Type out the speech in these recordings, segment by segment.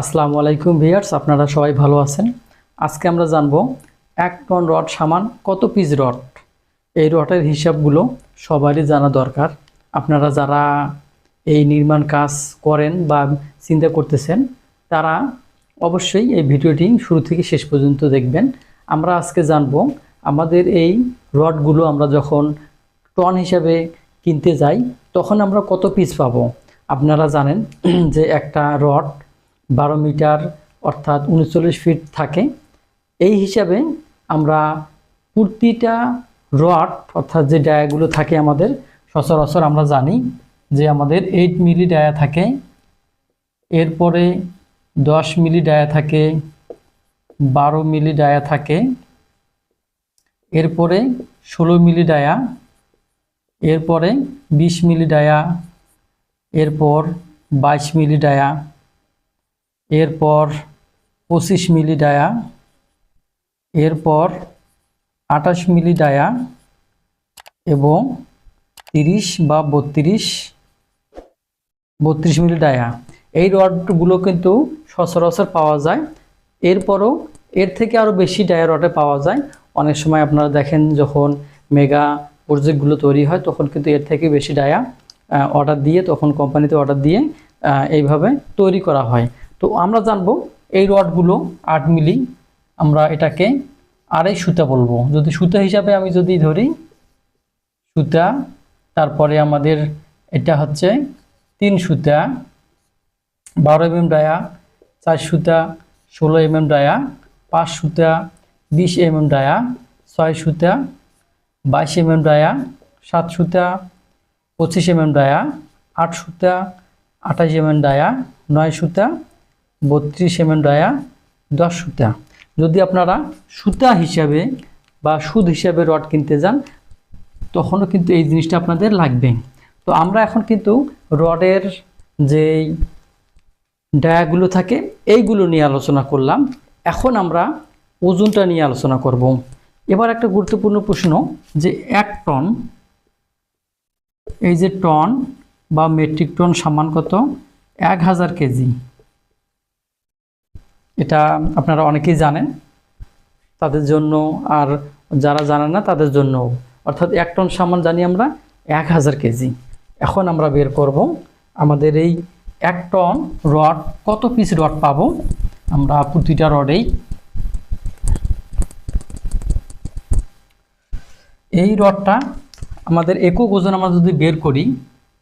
আসসালামু আলাইকুম ভিয়ার্স আপনারা সবাই ভালো আছেন? আজকে আমরা জানব এক টন রড সামান কত পিস রড? এই রডের হিসাবগুলো সবারই জানা দরকার। আপনারা যারা এই নির্মাণ কাজ করেন বা চিন্তা করতেছেন, তারা অবশ্যই এই ভিডিওটি শুরু থেকে শেষ পর্যন্ত দেখবেন। আমরা আজকে জানব আমাদের এই রডগুলো আমরা যখন টন হিসাবে কিনতে যাই, তখন আমরা কত পিস পাবো? আপনারা জানেন যে একটা রড বারো মিটার অর্থাৎ উনচল্লিশ ফিট থাকে। এই হিসাবে আমরা প্রতিটা রড অর্থাৎ যে ডায়াগুলো থাকে আমাদের, সচরাচর আমরা জানি যে আমাদের এইট মিলি ডায়া থাকে, এরপরে দশ মিলি ডায়া থাকে, বারো মিলি ডায়া থাকে, এরপরে ষোলো মিলি ডায়া, এরপরে বিশ মিলি ডায়া, এরপর বাইশ মিলি ডায়া এরপর পঁচিশ মিলি ডায়া, এরপর আঠাশ মিলি ডায়া এবং তিরিশ বা বত্রিশ বত্রিশ মিলি ডায়া। এই রডগুলো কিন্তু সচরাচর পাওয়া যায়। এরপরও এর থেকে আরও বেশি ডায়া রডে পাওয়া যায়। অনেক সময় আপনারা দেখেন যখন মেগা প্রজেক্টগুলো তৈরি হয়, তখন কিন্তু এর থেকে বেশি ডায়া অর্ডার দিয়ে, তখন কোম্পানিতে অর্ডার দিয়ে এইভাবে তৈরি করা হয়। তো আমরা জানব এই রডগুলো আট মিলি, আমরা এটাকে আড়াই সুতা বলব। যদি সুতা হিসাবে আমি যদি ধরি, সুতা, তারপরে আমাদের এটা হচ্ছে তিন সুতা, বারো এম এম ডায়া, চার সুতা, ষোলো এম এম ডায়া, পাঁচ সুতা, বিশ এম এম ডায়া, ছয় সুতা, বাইশ এম এম ডায়া, সাত সুতা, পঁচিশ এম এম ডায়া, আট সুতা, আঠাশ এম এম ডায়া, নয় সুতা বত্রিশ এম ডায়া দশ সুতা। যদি আপনারা সুতা হিসাবে বা সুদ হিসাবে রড কিনতে যান, তখনও কিন্তু এই জিনিসটা আপনাদের লাগবে। তো আমরা এখন কিন্তু রডের যে ডায়াগুলো থাকে, এইগুলো নিয়ে আলোচনা করলাম। এখন আমরা ওজনটা নিয়ে আলোচনা করব। এবার একটা গুরুত্বপূর্ণ প্রশ্ন যে এক টন, এই যে টন বা মেট্রিক টন সমান কত? এক হাজার কেজি। এটা আপনারা অনেকেই জানেন। তাদের জন্য আর যারা জানেন না, তাদের জন্য। অর্থাৎ এক টন সামান জানি আমরা, এক হাজার কেজি। এখন আমরা বের করব আমাদের এই এক টন রড, কত পিস রড পাবো? আমরা প্রতিটা রডেই এই রডটা আমাদের একক ওজন আমরা যদি বের করি,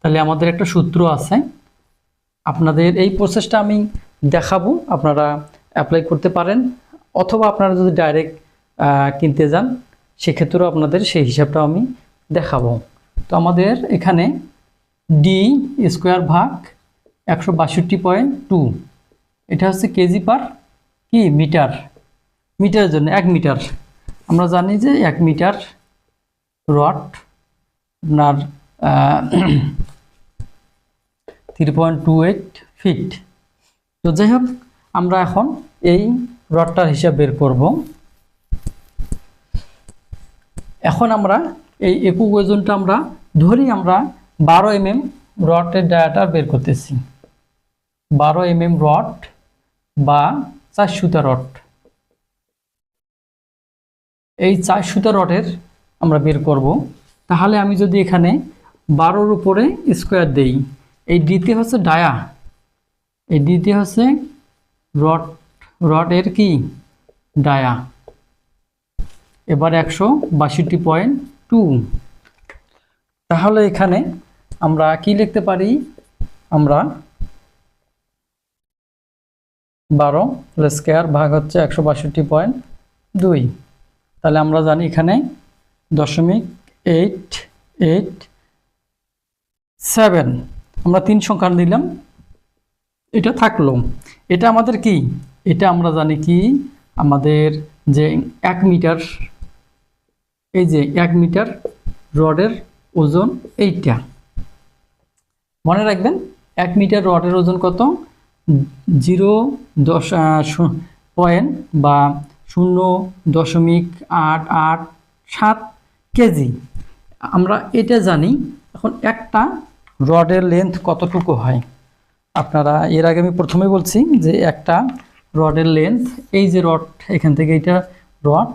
তাহলে আমাদের একটা সূত্র আছে। আপনাদের এই প্রসেসটা আমি দেখাবো, আপনারা অ্যাপ্লাই করতে পারেন, অথবা আপনারা যদি ডাইরেক্ট কিনতে যান, সেক্ষেত্রেও আপনাদের সেই হিসাবটা আমি দেখাবো। তো আমাদের এখানে ডি স্কোয়ার ভাগ একশো বাষট্টি পয়েন্ট টু এটা হচ্ছে কেজি পার কি মিটার? মিটারের জন্য এক মিটার। আমরা জানি যে এক মিটার রড, আপনার three point two eight feet তো যাই হোক আমরা এখন এই রডটার হিসাব বের করব। এখন আমরা এই একক ওজনটা আমরা ধরি আমরা বারো এম এম রডের ডায়াটা বের করতেছি। বারো এম এম রড বা চার সুতা রড। এই চার সুতা রডের আমরা বের করব। তাহলে আমি যদি এখানে বারোর উপরে স্কোয়ার দেই, এই ডিতে হচ্ছে ডায়া এই ডিতে হচ্ছে রড, রডের কি? ডায়া। এবার একশো বাষট্টি পয়েন্ট টু। তাহলে এখানে আমরা কি লিখতে পারি? আমরা বারো স্কোয়ার ভাগ হচ্ছে একশো বাষট্টি পয়েন্ট দুই। তাহলে আমরা জানি এখানে দশমিক এইট এইট, সেভেন। আমরা তিন সংখ্যা দিলাম এটা থাকল। এটা আমাদের কি? এটা আমরা জানি কি? আমাদের যে এক মিটার, এই যে এক মিটার রডের ওজন এইটা। মনে রাখবেন, এক মিটার রডের ওজন কত? জিরো দশ পয়েন্ট বা শূন্য দশমিক আট আট সাত কেজি। আমরা এটা জানি, এখন একটা রডের লেন্থ কতটুকু হয়? আপনারা, এর আগে আমি প্রথমে বলছি যে একটা রডের লেন্থ এই যে রড এখান থেকে এটা রড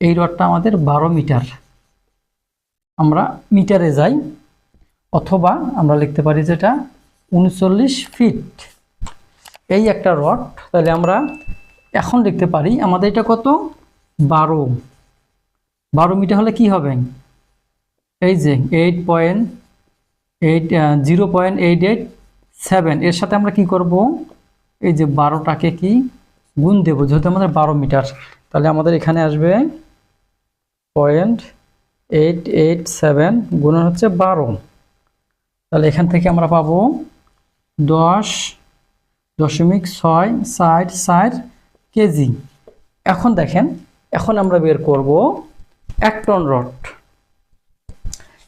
এই রডটা আমাদের বারো মিটার। আমরা মিটারে যাই, অথবা আমরা লিখতে পারি যেটা উনচল্লিশ ফিট এই একটা রড তাহলে আমরা এখন লিখতে পারি, আমাদের এটা কত? বারো। বারো মিটার হলে কি হবে? এই যে eight point eight zero point eight eight seven এর সাথে আমরা কি করব? এই যে বারোটাকে কি গুণ দেব, যেহেতু আমাদের বারো মিটার, তাহলে আমাদের এখানে আসবে পয়েন্ট এইট এইট সেভেন গুণ হচ্ছে বারো। তাহলে এখান থেকে আমরা পাবো দশ দশমিক ছয় ষাট ষাট কেজি। এখন দেখেন, এখন আমরা বের করব এক টন রড।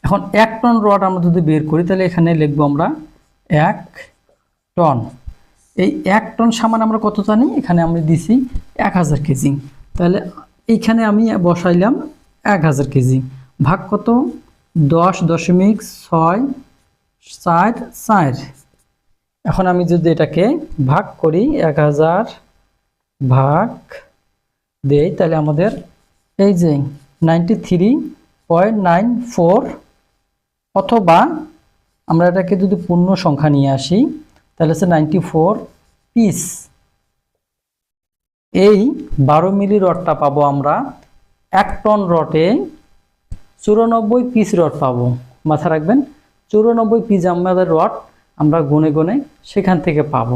এখন এক টন রড আমরা যদি বের করি, তাহলে এখানে লিখব আমরা এক টন। এই এক টন সামান আমরা কত জানি? এখানে আমি দিছি এক হাজার কেজি। তাহলে এইখানে আমি বসাইলাম এক হাজার কেজি। ভাগ কত? দশ দশমিক ছয় চার চার। এখন আমি যদি এটাকে ভাগ করি এক হাজার ভাগ দেই, তাহলে আমাদের এই যে ninety three point nine four অথবা আমরা এটাকে যদি পূর্ণ সংখ্যা নিয়ে আসি, তাহলে হচ্ছে নাইনটি ফোর পিস এই বারো মিলি রডটা পাবো আমরা, এক টন রটে চুরানব্বই পিস রড পাবো। মাথা রাখবেন, চুরানব্বই পিস আমাদের রড আমরা গুনে গুনে সেখান থেকে পাবো।